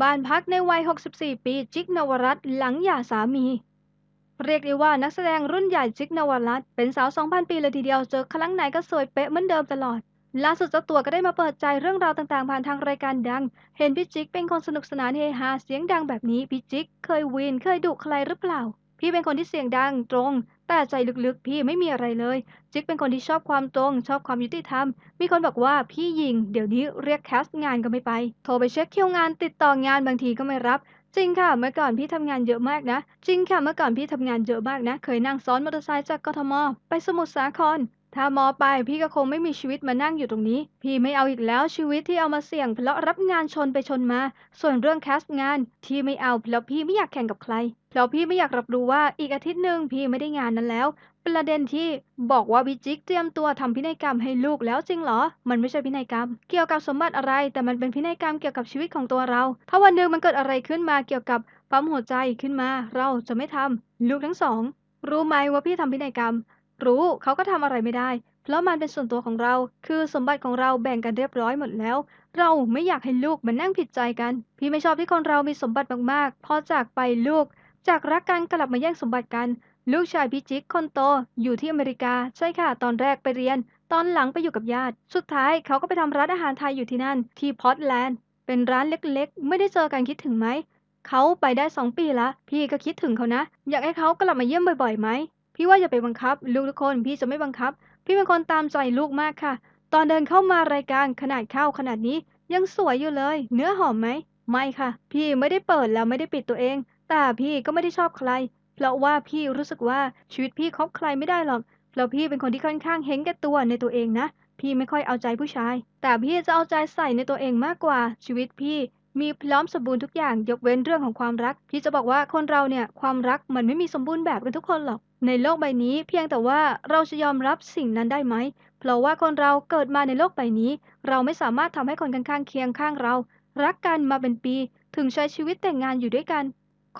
บ้านพักในวัย 64 ปี จิกนวรัตน์หลังหย่าสามี เรียกได้ว่านักแสดงรุ่นใหญ่จิกนวรัตน์เป็นสาว 2,000 ปีเลยทีเดียวเจอครั้งไหนก็สวยเป๊ะเหมือนเดิมตลอด ล่าสุดเจ้าตัวก็ได้มาเปิดใจเรื่องราวต่างๆ ผ่านทางรายการดัง เห็นพี่จิกเป็นคนสนุกสนานเฮฮาเสียงดังแบบนี้พี่จิกเคยวีนเคยดุใครหรือเปล่า พี่เป็นคนที่เสียงดังตรง แต่ใจลึกๆ พี่ไม่มีอะไรเลย จิ๊กเป็นคนที่ชอบความตรง ชอบความยุติธรรม มีคนบอกว่าพี่ยิง เดี๋ยวนี้เรียกแคสงานก็ไม่ไป โทรไปเช็คคิวงานติดต่องานบางทีก็ไม่รับจริงค่ะเมื่อก่อนพี่ทำงานเยอะมากนะ จริงค่ะเมื่อก่อนพี่ทำงานเยอะมากนะ เคยนั่งซ้อนมอเตอร์ไซค์จากกทม ไปสมุทรสาคร ถ้ามอไปพี่ก็คงไม่มีชีวิตมานั่งอยู่ตรงนี้ พี่ไม่เอาอีกแล้วชีวิตที่เอามาเสี่ยงเพราะรับงานชนไปชนมา ส่วนเรื่องแคสต์งานที่ไม่เอาเพราะพี่ไม่อยากแข่งกับใคร เพราะพี่ไม่อยากรับรู้ว่าอีกอาทิตย์หนึ่งพี่ไม่ได้งานนั้นแล้ว ประเด็นที่บอกว่าวิจิกเตรียมตัวทำพินัยกรรมให้ลูกแล้วจริงเหรอ มันไม่ใช่พินัยกรรม เกี่ยวกับสมบัติอะไร แต่มันเป็นพินัยกรรมเกี่ยวกับชีวิตของตัวเรา ถ้าวันหนึ่งมันเกิดอะไรขึ้นมาเกี่ยวกับปั๊มหัวใจขึ้นมา เราจะไม่ทำลูกทั้งสองรู้ไหมว่าพี่ทำพินัยกรรม รู้เขาก็ทำอะไรไม่ได้ เพราะมันเป็นส่วนตัวของเรา คือสมบัติของเราแบ่งกันเรียบร้อยหมดแล้ว เราไม่อยากให้ลูกมานั่งผิดใจกัน พี่ไม่ชอบที่คนเรามีสมบัติมากๆ พอจากไปลูก จากรักกันกลับมาแย่งสมบัติกัน ลูกชายพี่จิ๊กคนโตอยู่ที่อเมริกา ใช่ค่ะ ตอนแรกไปเรียน ตอนหลังไปอยู่กับญาติ สุดท้ายเขาก็ไปทำร้านอาหารไทยอยู่ที่นั่น ที่พอร์ตแลนด์ เป็นร้านเล็กๆ ไม่ได้เจอกันคิดถึงไหมเขาไปได้สองปีละ พี่ก็คิดถึงเขานะ อยากให้เขากลับมาเยี่ยมบ่อยๆไหม พี่ว่าอย่าไปบังคับ ลูกทุกคนพี่จะไม่บังคับ พี่เป็นคนตามใจลูกมากค่ะ ตอนเดินเข้ามารายการขนาดเข้าขนาดนี้ ยังสวยอยู่เลย เนื้อหอมไหมไม่ค่ะ พี่ไม่ได้เปิดแล้วไม่ได้ปิดตัวเอง แต่พี่ก็ไม่ได้ชอบใคร เพราะว่าพี่รู้สึกว่าชีวิตพี่คบใครไม่ได้หรอกเพราะพี่เป็นคนที่ค่อนข้างเห็นแก่ตัวในตัวเองนะพี่ไม่ค่อยเอาใจผู้ชาย แต่พี่จะเอาใจใส่ในตัวเองมากกว่าชีวิตพี่ มีพร้อมสมบูรณ์ทุกอย่างยกเว้นเรื่องของความรักพี่จะบอกว่าคนเราเนี่ยความรักมันไม่มีสมบูรณ์แบบกันทุกคนหรอก ในโลกใบนี้ เพียงแต่ว่าเราจะยอมรับสิ่งนั้นได้ไหม เพราะว่าคนเราเกิดมาในโลกใบนี้ เราไม่สามารถทำให้คนข้างๆเคียงข้างเรา รักกันมาเป็นปี ถึงใช้ชีวิตแต่งงานอยู่ด้วยกัน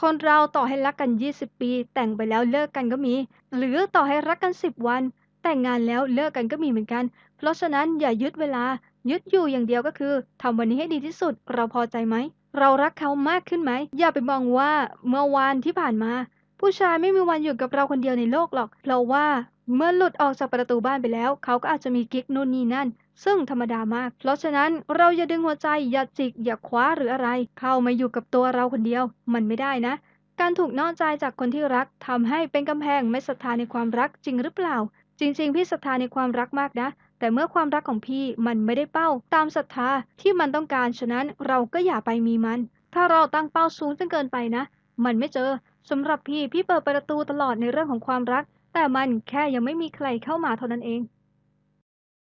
คนเราต่อให้รักกัน 20 ปี แต่งไปแล้วเลิกกันก็มี หรือต่อให้รักกัน 10 วัน แต่งงานแล้วเลิกกันก็มีเหมือนกัน เพราะฉะนั้นอย่ายึดเวลา ยึดอยู่อย่างเดียวก็คือทำวันนี้ให้ดีที่สุด เราพอใจไหม เรารักเขามากขึ้นไหม อย่าไปมองว่าเมื่อวานที่ผ่านมา ผู้ชายไม่มีวันอยู่กับเราคนเดียวในโลกหรอก เราว่าเมื่อหลุดออกจากประตูบ้านไปแล้ว เขาก็อาจจะมีกิ๊กนู่นนี่นั่น ซึ่งธรรมดามาก เพราะฉะนั้นเราอย่าดึงหัวใจ อย่าจิก อย่าคว้าหรืออะไร เข้ามาอยู่กับตัวเราคนเดียว มันไม่ได้นะ การถูกนอกใจจากคนที่รักทำให้เป็นกำแพงไม่ศรัทธาในความรักจริงหรือเปล่า จริง ๆ พี่ศรัทธาในความรักมากนะ แต่เมื่อความรักของพี่มันไม่ได้เป้าตามศรัทธาที่มันต้องการ ฉะนั้นเราก็อย่าไปมีมัน ถ้าเราตั้งเป้าสูงจนเกินไปนะ มันไม่เจอสำหรับพี่พี่เปิดประตูตลอดในเรื่องของความรัก แต่มันแค่ยังไม่มีใครเข้ามาเท่านั้นเอง